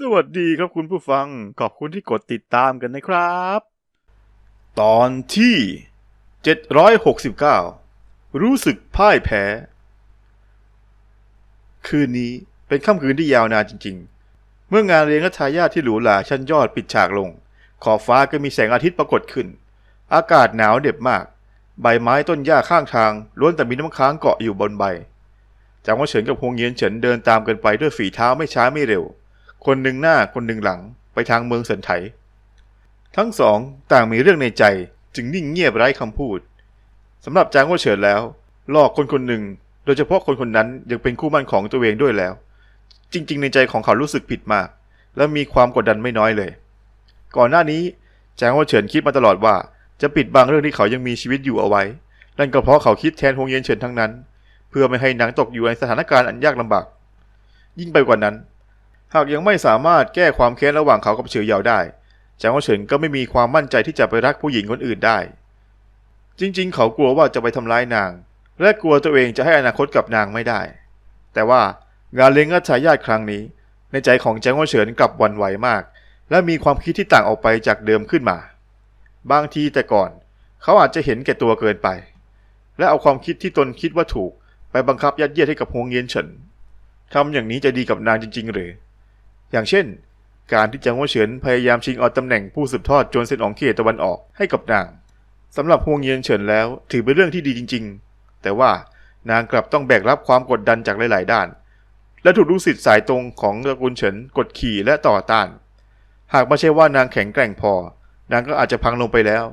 สวัสดีครับคุณผู้ฟัง ขอบคุณที่กดติดตามกันนะครับ ตอนที่ 769 รู้สึกพ่ายแพ้ คืนนี้เป็นค่ำคืนที่ยาวนานจริง ๆ เมื่องานเลี้ยงรัชายาทที่หรูหราชั้นยอดปิดฉากลง ขอบฟ้าก็มีแสงอาทิตย์ปรากฏขึ้น อากาศหนาวเด็บมาก ใบไม้ต้นหญ้าข้างทางล้วนแต่มีน้ำค้างเกาะอยู่บนใบจางว่าเฉินกับฮวงเยียนเฉินเดินตามกันไปด้วยฝีเท้าไม่ช้าไม่เร็ว คนหนึ่งหน้าคนหนึ่งหลังไปทางเมืองเซินไถ ทั้งสองต่างมีเรื่องในใจจึงนิ่งเงียบไร้คำพูดสำหรับจางว่าเฉินแล้วหลอกคนคนหนึ่ง โดยเฉพาะคนคนนั้นยังเป็นคู่มั่นของตัวเองด้วยแล้ว จริง ๆ ในใจของเขารู้สึกผิดมาก และมีความกดดันไม่น้อยเลย ก่อนหน้านี้จางว่าเฉินคิดมาตลอดว่าจะปิดบังเรื่องที่เขายังมีชีวิตอยู่เอาไว้ นั่นก็เพราะเขาคิดแทนฮงเยียนเฉินทั้งนั้น เพื่อไม่ให้หนังตกอยู่ในสถานการณ์อันยากลำบาก ยิ่งไปกว่านั้น หากยังไม่สามารถแก้ความแค้นระหว่างเขากับเฉียวเยาได้จางเฉินก็ไม่มีความมั่นใจที่จะไปรักผู้หญิงคนอื่นได้ จริงๆ เขากลัวว่าจะไปทำร้ายนาง และกลัวตัวเองจะให้อนาคตกับนางไม่ได้ แต่ว่างานเลี้ยงรัชายาทครั้งนี้ ในใจของจางเฉินกลับวันไหวมาก และมีความคิดที่ต่างออกไปจากเดิมขึ้นมา บางทีแต่ก่อน เขาอาจจะเห็นแก่ตัวเกินไป และเอาความคิดที่ตนคิดว่าถูก ไปบังคับยัดเยียดให้กับฮวงเยียนเฉินทำอย่างนี้จะดีกับนางจริง ๆ หรือ อย่างเช่น การที่จางหัวเฉินพยายามชิงเอาตำแหน่งผู้สืบทอดโจนเซนอองเขตตะวันออกให้กับนางสำหรับฮวงเยียนเฉินแล้วถือเป็นเรื่องที่ดีจริง ๆ แต่ว่านางกลับต้องแบกรับความกดดันจากหลาย ๆ ด้าน และถูกลูกศิษย์สายตรงของตระกูลเฉินกดขี่และต่อต้าน หากไม่ใช่ว่านางแข็งแกร่งพอ นางก็อาจจะพังลงไปแล้ว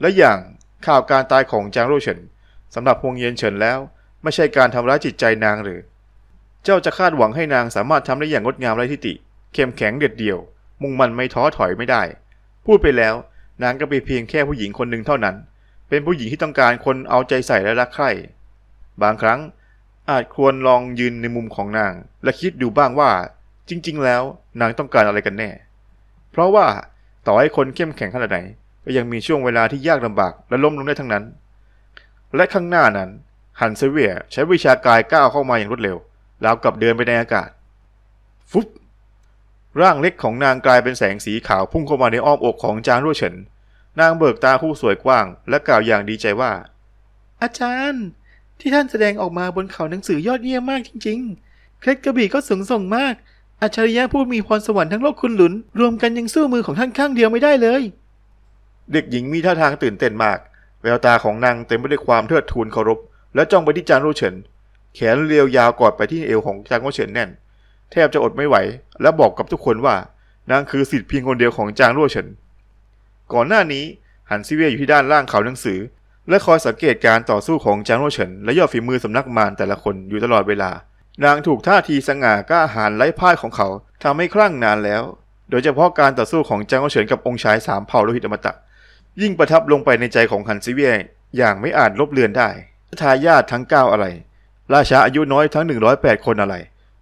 และอย่างข่าวการตายของจางโรเฉินสำหรับฮวงเยียนเฉินแล้ว ไม่ใช่การทำร้ายจิตใจนางหรือ เจ้าจะคาดหวังให้นางสามารถทำได้อย่างงดงามไร้ทิฏฐิเข้มแข็งเด็ดเดี่ยว มุ่งมั่นไม่ท้อถอยไม่ได้ พูดไปแล้ว นางก็เป็นเพียงแค่ผู้หญิงคนหนึ่งเท่านั้น เป็นผู้หญิงที่ต้องการคนเอาใจใส่และรักใคร่บางครั้งอาจควรลองยืนในมุมของนาง และคิดดูบ้างว่า จริง ๆ แล้วนางต้องการอะไรกันแน่ เพราะว่าต่อให้คนเข้มแข็งขนาดไหนก็ยังมีช่วงเวลาที่ยากลำบากและล้มลงได้ทั้งนั้น และข้างหน้านั้นฮันเซเวียใช้วิชากายก้าวเข้ามาอย่างรวดเร็ว ราวกับเดินไปในอากาศ ฟุบร่างเล็กของนางกลายเป็นแสงสีขาวพุ่งเข้ามาในอ้อมอกของจางรั่วเฉิน นางเบิกตาคู่สวยกว้าง และกล่าวอย่างดีใจว่า อาจารย์ ที่ท่านแสดงออกมาบนเขาหนังสือยอดเยี่ยมมากจริง ๆ เคล็ดกระบี่ก็สูงส่งมาก อัจฉริยะผู้มีพรสวรรค์ทั้งโลกคุณหลุน รวมกันยังสู้มือของท่านข้างเดียวไม่ได้เลย เด็กหญิงมีท่าทางตื่นเต้นมาก แววตาของนางเต็มไปด้วยความเทิดทูนเคารพ และจ้องไปที่จางโรเฉิน แขนเรียวยาวกอดไปที่เอวของจางโรเฉินแน่น แทบจะอดไม่ไหว และบอกกับทุกคนว่านางคือสิทธิ์เพียงคนเดียวของจางโรเฉิน ก่อนหน้านี้หันซิเวียอยู่ที่ด้านล่างเขาหนังสือ และคอยสังเกตการต่อสู้ของจางโรเฉินและยอดฝีมือสำนักมารแต่ละคนอยู่ตลอดเวลา นางถูกท่าทีสง่ากล้าหาญไร้พ่ายของเขาทำให้คลั่งนานแล้ว โดยเฉพาะการต่อสู้ของจางโรเฉินกับองค์ชายสามเผ่าโลหิตอมตะ ยิ่งประทับลงไปในใจของฮันซิเวียอย่างไม่อาจลบเลือนได้ทายาททั้ง9อะไร ราชาอายุน้อยทั้ง 108 คนอะไร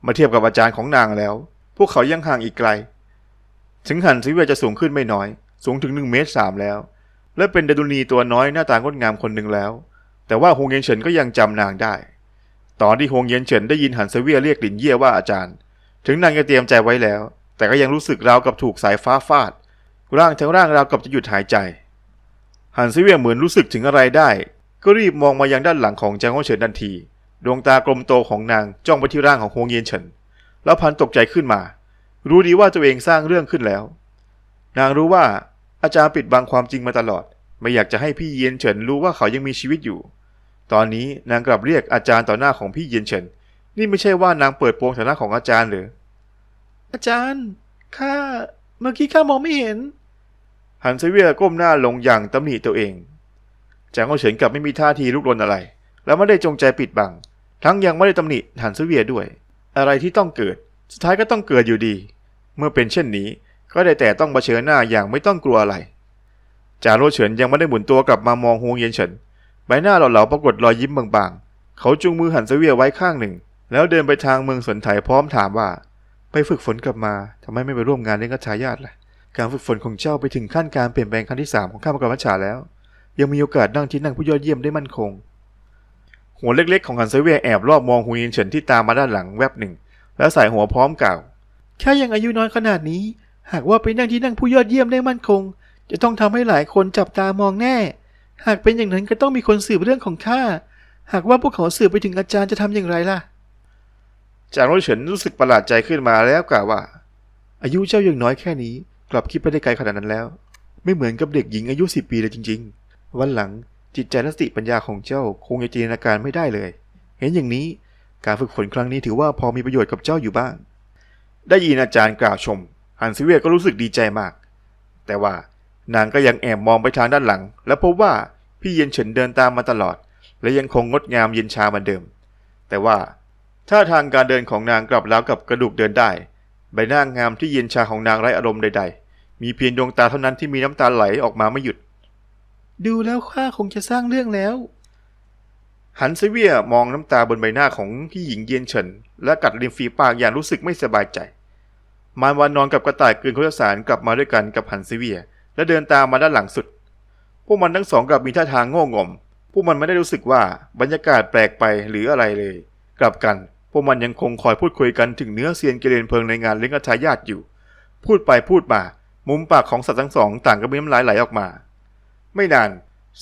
มาเทียบกับอาจารย์ของนางแล้ว พวกเขายังห่างอีกไกล ถึงฮันซิเวียจะสูงขึ้นไม่น้อย สูงถึง1เมตรสามแล้ว และเป็นดารุณีตัวน้อยหน้าตางดงามคนหนึ่งแล้ว แต่ว่าฮงเย็นเฉินก็ยังจำนางได้ ตอนที่ฮงเย็นเฉินได้ยินฮันซิเวียเรียกหลินเย่ว่าอาจารย์ ถึงนางจะเตรียมใจไว้แล้ว แต่ก็ยังรู้สึกราวกับถูกสายฟ้าฟาด ร่างทั้งร่างราวกับจะหยุดหายใจฮันซิเวียเหมือนรู้สึกถึงอะไรได้ ก็รีบมองมายังด้านหลังของจางโฮเฉินทันที ดวงตากลมโตของนางจ้องไปที่ร่างของฮวงเยียนเฉิน แล้วพันตกใจขึ้นมา รู้ดีว่าตัวเองสร้างเรื่องขึ้นแล้ว นางรู้ว่าอาจารย์ปิดบังความจริงมาตลอด ไม่อยากจะให้พี่เยียนเฉินรู้ว่าเขายังมีชีวิตอยู่ ตอนนี้นางกลับเรียกอาจารย์ต่อหน้าของพี่เยียนเฉิน นี่ไม่ใช่ว่านางเปิดโปงฐานะของอาจารย์หรือ อาจารย์ ข้า เมื่อกี้ข้ามองไม่เห็นฮันเซเวียก้มหน้าลงอย่างตำหนิตัวเองจางโอเฉินกลับไม่มีท่าทีลุกลนอะไร แล้วไม่ได้จงใจปิดบัง ทั้งยังไม่ได้ตำหนิฮันเซเวียด้วย อะไรที่ต้องเกิด สุดท้ายก็ต้องเกิดอยู่ดี เมื่อเป็นเช่นนี้ ก็ได้แต่ต้องเผชิญหน้าอย่างไม่ต้องกลัวอะไรจาโรเฉินยังไม่ได้หมุนตัวกลับมามองฮวงเย็นเฉินใบหน้าเหล่าๆปรากฏรอยยิ้มบางๆ เขาจูงมือฮันเซเวียไว้ข้างหนึ่ง แล้วเดินไปทางเมืองสนไถพร้อมถามว่า ไปฝึกฝนกลับมาทำไมไม่ไปร่วมงานเลี้ยงกัชายาตล่ะการฝึกฝนของเจ้าไปถึงขั้นการเปลี่ยนแปลงครั้งที่สามของข้ามกรวัชชาแล้ว ยังมีโอกาสนั่งที่นั่งผู้ยอดเยี่ยมได้มั่นคง หัวเล็กๆของฮันเซเวียแอบรอบมองฮูยินเฉินที่ตามมาด้านหลังแวบหนึ่ง แล้วใส่หัวพร้อมกล่าวแค่ยังอายุน้อยขนาดนี้ หากว่าไปนั่งที่นั่งผู้ยอดเยี่ยมได้มั่นคง จะต้องทำให้หลายคนจับตามองแน่ หากเป็นอย่างนั้นก็ต้องมีคนสืบเรื่องของข้า หากว่าพวกเขาสืบไปถึงอาจารย์จะทำอย่างไรล่ะ จางโรเฉินรู้สึกประหลาดใจขึ้นมาแล้วกล่าวว่า อายุเจ้ายังน้อยแค่นี้ กลับคิดไปได้ไกลขนาดนั้นแล้ว ไม่เหมือนกับเด็กหญิงอายุสิบปีเลยจริง ๆ วันหลัง จิตใจและสติปัญญาของเจ้าคงจะจินตนาการไม่ได้เลย เห็นอย่างนี้การฝึกฝนครั้งนี้ถือว่าพอมีประโยชน์กับเจ้าอยู่บ้าง ได้ยินอาจารย์กล่าวชม ฮันซิเวียก็รู้สึกดีใจมาก แต่ว่านางก็ยังแอบมองไปทางด้านหลัง และพบว่าพี่เย็นเฉินเดินตามมาตลอด และยังคงงดงามเย็นชาเหมือนเดิม แต่ว่าท่าทางการเดินของนางกลับแล้วกับกระดูกเดินได้ ใบหน้างามที่เย็นชาของนางไร้อารมณ์ใด ๆ มีเพียงดวงตาเท่านั้นที่มีน้ำตาไหลออกมาไม่หยุด ดูแล้วข้าคงจะสร้างเรื่องแล้ว หันเซเวียมองน้ำตาบนใบหน้าของพี่หญิงเย็นเฉิน และกัดริมฝีปากอย่างรู้สึกไม่สบายใจ มารวานนอนกับกระต่ายเกินโคจสารกลับมาด้วยกันกับหันเซเวีย และเดินตามมาด้านหลังสุด พวกมันทั้งสองกลับมีท่าทางโง่งม พวกมันไม่ได้รู้สึกว่าบรรยากาศแปลกไปหรืออะไรเลย กลับกัน พวกมันยังคงคอยพูดคุยกันถึงเนื้อเซียนเกเรนเพลิงในงานเลี้ยงอาทายาทอยู่ พูดไปพูดมา มุมปากของสัตว์ทั้งสองต่างก็มีน้ำลายไหลออกมา ไม่นาน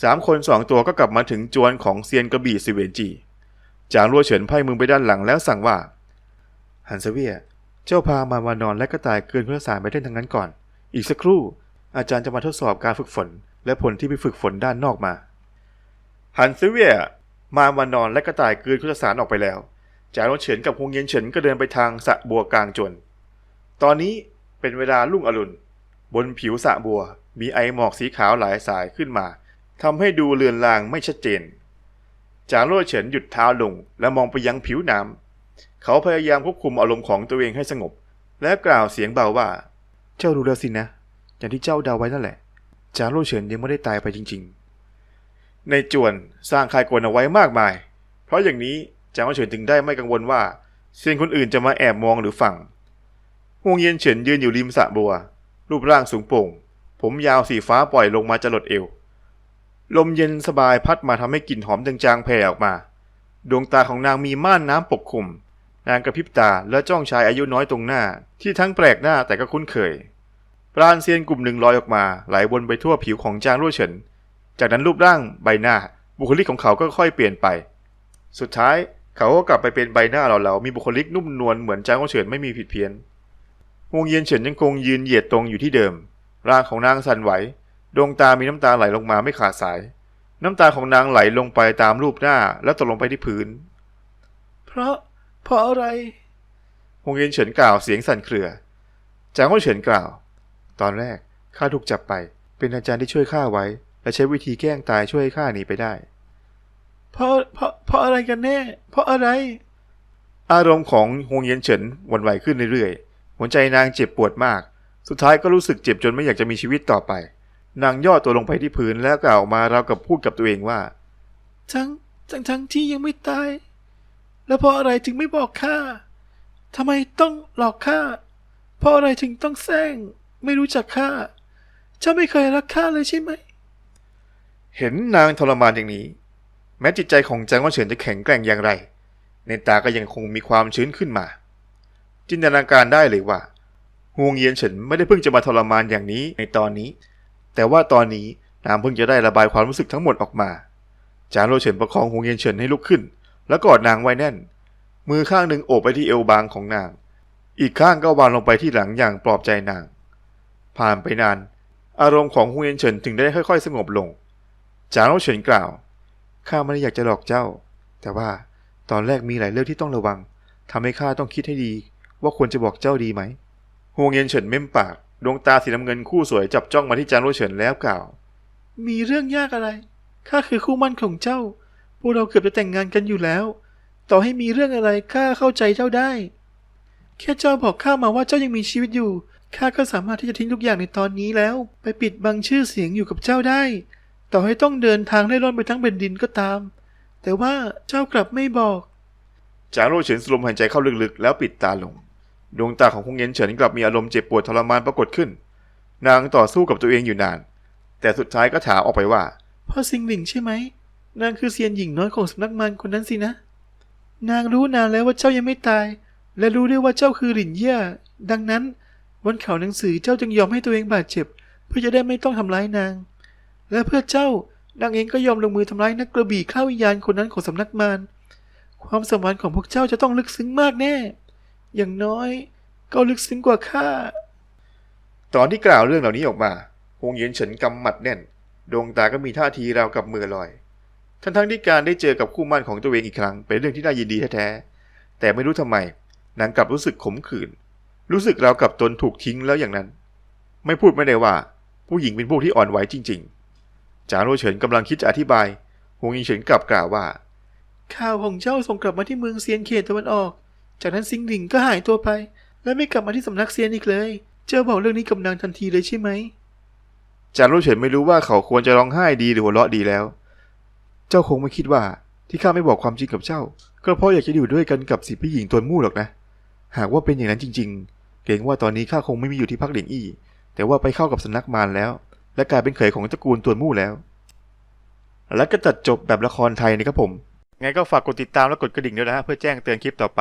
สามคนสองตัวก็กลับมาถึงจวนของเซียนกระบี่สิเวนจี จางรัวเฉินไพ่มือไปด้านหลังแล้วสั่งว่าฮันเซเวีย เจ้าพามามานอนและกระต่ายเกินเพื่อสารไปเล่นทางนั้นก่อน อีกสักครู่ อาจารย์จะมาทดสอบการฝึกฝน และผลที่ไปฝึกฝนด้านนอกมาฮันเซเวีย มามานอนและกระต่ายเกินพุทธสารออกไปแล้ว จางรัวเฉินกับฮงเย็นเฉินก็เดินไปทางสะบัวกลางจวน ตอนนี้เป็นเวลารุ่งอรุณ บนผิวสะบัว มีไอหมอกสีขาวหลายสายขึ้นมาทำให้ดูเลือนลางไม่ชัดเจน จางโล่เฉินหยุดเท้าลงและมองไปยังผิวน้ำเขาพยายามควบคุมอารมณ์ของตัวเองให้สงบ และกล่าวเสียงเบาว่า เจ้ารู้แล้วสินะ อย่างที่เจ้าเดาไว้นั่นแหละ จางโล่เฉินยังไม่ได้ตายไปจริง ๆ ในจวนสร้างคายกวนเอาไว้มากมาย เพราะอย่างนี้จางโล่เฉินถึงได้ไม่กังวลว่าเซียนคนอื่นจะมาแอบมองหรือฟังฮวงเย็นเฉินยืนอยู่ริมสระบัว รูปร่างสูงโปร่ง ผมยาวสีฟ้าปล่อยลงมาจรดเอว ลมเย็นสบายพัดมาทำให้กลิ่นหอมจางๆแผ่ออกมา ดวงตาของนางมีม่านน้ำปกคลุม นางกระพริบตาและจ้องชายอายุน้อยตรงหน้า ที่ทั้งแปลกหน้าแต่ก็คุ้นเคย ปราณเซียนกลุ่มหนึ่งลอยออกมาไหลวนไปทั่วผิวของจางรั่วเฉิน จากนั้นรูปร่างใบหน้า บุคลิกของเขาก็ค่อยเปลี่ยนไป สุดท้ายเขาก็กลับไปเป็นใบหน้าเหล่าๆมีบุคลิกนุ่มนวลเหมือนจางรั่วเฉินไม่มีผิดเพี้ยนฮวงเย็นเฉินยังคงยืนเหยียดตรงอยู่ที่เดิม ร่างของนางสั่นไหว ดวงตามีน้ำตาไหลลงมาไม่ขาดสาย น้ำตาของนางไหลลงไปตามรูปหน้าแล้วตกลงไปที่พื้น เพราะเพราะอะไรฮงเย็นเฉินกล่าวเสียงสั่นเครือ จางว่าเฉินกล่าว ตอนแรกข้าถูกจับไป เป็นอาจารย์ที่ช่วยข้าไว้ และใช้วิธีแกล้งตายช่วยให้ข้าหนีไปได้ เพราะเพราะเพราะอะไรกันแน่ เพราะอะไร อารมณ์ของฮงเย็นเฉินหวั่นไหวขึ้นเรื่อยๆ หัวใจนางเจ็บปวดมาก สุดท้ายก็รู้สึกเจ็บจนไม่อยากจะมีชีวิตต่อไป นางย่อตัวลงไปที่พื้นแล้วกล่าวออกมาราวกับพูดกับตัวเองว่า ทั้งทั้งทั้งที่ยังไม่ตาย แล้วเพราะอะไรถึงไม่บอกข้าทำไมต้องหลอกข้าเพราะอะไรถึงต้องแซงไม่รู้จักข้าเจ้าไม่เคยรักข้าเลยใช่ไหม เห็นนางทรมานอย่างนี้ แม้จิตใจของจางว่าเฉินจะแข็งแกร่งอย่างไร ในตาก็ยังคงมีความชื้นขึ้นมา จินตนาการได้เลยว่า ฮวงเยียนเฉินไม่ได้เพิ่งจะมาทรมานอย่างนี้ในตอนนี้ แต่ว่าตอนนี้นางเพิ่งจะได้ระบายความรู้สึกทั้งหมดออกมา จางโลเฉินประคองฮวงเยียนเฉินให้ลุกขึ้น แล้วกอดนางไว้แน่น มือข้างหนึ่งโอบไปที่เอวบางของนาง อีกข้างก็วางลงไปที่หลังอย่างปลอบใจนาง ผ่านไปนาน อารมณ์ของฮวงเยียนเฉินถึงได้ค่อยๆ สงบลง จางโลเฉินกล่าว ข้าไม่ได้อยากจะหลอกเจ้า แต่ว่าตอนแรกมีหลายเรื่องที่ต้องระวังทำให้ข้าต้องคิดให้ดี ว่าควรจะบอกเจ้าดีไหม ฮวงเย็นเฉินเม้มปาก ดวงตาสีน้ำเงินคู่สวยจับจ้องมาที่จางโลเฉินแล้วกล่าว มีเรื่องยากอะไร ข้าคือคู่มั่นของเจ้า พวกเราเกือบจะแต่งงานกันอยู่แล้ว ต่อให้มีเรื่องอะไรข้าเข้าใจเจ้าได้ แค่เจ้าบอกข้ามาว่าเจ้ายังมีชีวิตอยู่ ข้าก็สามารถที่จะทิ้งทุกอย่างในตอนนี้แล้ว ไปปิดบังชื่อเสียงอยู่กับเจ้าได้ ต่อให้ต้องเดินทางเล่ร่อนไปทั้งแผ่นดินก็ตาม แต่ว่าเจ้ากลับไม่บอกจางโลเฉินสูดลมหายใจเข้าลึกๆ แล้วปิดตาลง ดวงตาของฮงเย็นเฉินกลับมีอารมณ์เจ็บปวดทรมานปรากฏขึ้น นางต่อสู้กับตัวเองอยู่นาน แต่สุดท้ายก็ถามออกไปว่า พ่อซิงหลิงใช่ไหม นางคือเซียนหญิงน้อยของสำนักมันคนนั้นสินะ นางรู้นานแล้วว่าเจ้ายังไม่ตาย และรู้ด้วยว่าเจ้าคือหลินเย่ยดังนั้นบนเขาหนังสือเจ้าจึงยอมให้ตัวเองบาดเจ็บ เพื่อจะได้ไม่ต้องทำร้ายนาง และเพื่อเจ้านางเองก็ยอมลงมือทำร้ายนักกระบี่ข้าวิญญาณคนนั้นของสำนักมาร ความสัมพันธ์ของพวกเจ้าจะต้องลึกซึ้งมากแน่ อย่างน้อยก็ลึกซึ้งกว่าข้า ตอนที่กล่าวเรื่องเหล่านี้ออกมาฮงเย็นเฉินกำหมัดแน่น ดวงตาก็มีท่าทีราวกับมือลอย ทั้งทั้งๆที่การได้เจอกับคู่หมั่นของตัวเองอีกครั้ง เป็นเรื่องที่น่ายินดีแท้ๆ แต่ไม่รู้ทำไมนางกลับรู้สึกขมขื่น รู้สึกราวกับตนถูกทิ้งแล้วอย่างนั้น ไม่พูดไม่ได้ว่า ผู้หญิงเป็นพวกที่อ่อนไหวจริง ๆ จางโรเฉินกำลังคิดจะอธิบายฮงเย็นเฉินกลับกล่าวว่า ข่าวของเจ้าส่งกลับมาที่เมืองเซียนเขตตะวันออก จากนั้นซิงหลิงก็หายตัวไป และไม่กลับมาที่สำนักเซียนอีกเลย เจ้าบอกเรื่องนี้กับนางทันทีเลยใช่ไหมจางโรเฉินไม่รู้ว่าเขาควรจะร้องไห้ดีหรือหัวเราะดีแล้ว เจ้าคงไม่คิดว่าที่ข้าไม่บอกความจริงกับเจ้า ก็เพราะอยากจะอยู่ด้วยกันกับสิพี่หญิงตัวมู่หรอกนะ หากว่าเป็นอย่างนั้นจริง ๆ เกรงว่าตอนนี้ข้าคงไม่มีอยู่ที่พักเหลียงอี้ แต่ว่าไปเข้ากับสำนักมารแล้ว และกลายเป็นเขยของตระกูลตัวมู่แล้ว และก็ตัดจบแบบละครไทยนะครับผม ไงก็ฝากกดติดตามและกดกระดิ่งด้วยนะฮะเพื่อแจ้งเตือนคลิปต่อไป